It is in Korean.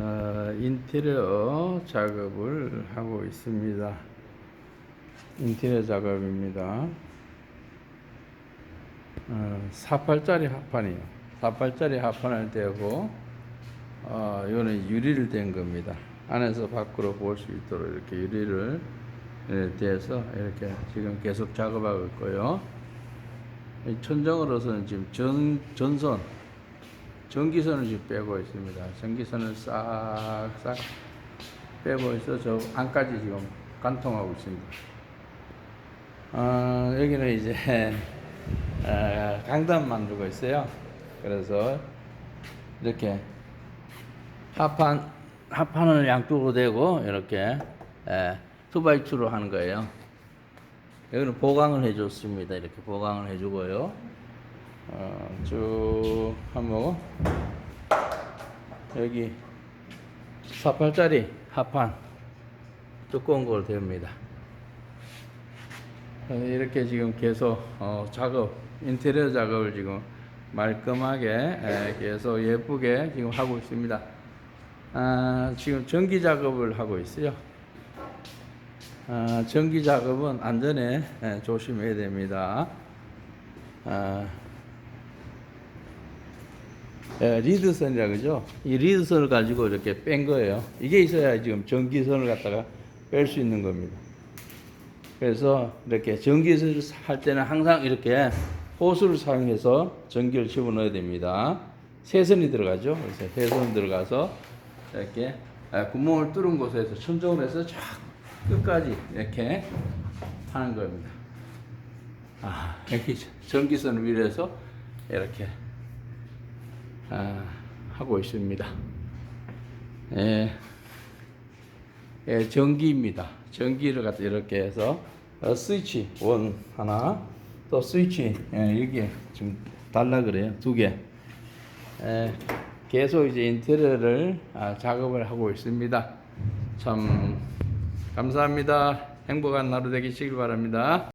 어, 인테리어 작업을 하고 있습니다. 인테리어 작업입니다. 어, 48짜리 합판이요. 48짜리 합판을 어, 이거는 유리를 댄 겁니다. 안에서 밖으로 볼 수 있도록 이렇게 유리를 예, 떼서 이렇게 지금 계속 작업하고 있고요. 이 천정으로서는 지금 전, 전선, 전기선을 지금 빼고 있습니다. 전기선을 싹싹 빼고 있어 저 안까지 지금 관통하고 있습니다. 어, 여기는 이제 어, 강단 만들고 있어요. 그래서 이렇게 합판 합판을 양쪽으로 대고 이렇게 에, 투바이투로 하는 거예요. 여기는 보강을 해줬습니다. 이렇게 보강을 해주고요. 어, 쭉 하고 여기 48짜리 합판 두꺼운 걸 대입니다. 어, 이렇게 지금 계속 어, 작업 인테리어 작업을 지금 말끔하게 에, 계속 예쁘게 지금 하고 있습니다. 아, 지금 전기 작업을 하고 있어요. 아, 전기 작업은 안전에 에, 조심해야 됩니다. 아, 예, 리드선이라 그죠? 이 리드선을 가지고 이렇게 뺀 거예요. 이게 있어야 지금 전기선을 갖다가 뺄 수 있는 겁니다. 그래서 이렇게 전기선을 할 때는 항상 이렇게 호스를 사용해서 전기를 집어 넣어야 됩니다. 세선이 들어가죠. 그래서 세선 들어가서 이렇게 아, 구멍을 뚫은 곳에서 천정을 해서 쫙 끝까지 이렇게 하는 겁니다. 아, 이렇게 전기선을 위해서 이렇게 아, 하고 있습니다. 예, 예, 전기입니다. 전기를 갖다 이렇게 해서 어, 스위치 원 하나, 또 스위치 예, 여기에 지금 달라 그래요 두 개. 예, 계속 이제 인테리어를 아, 작업을 하고 있습니다. 참 감사합니다. 행복한 하루 되시길 바랍니다.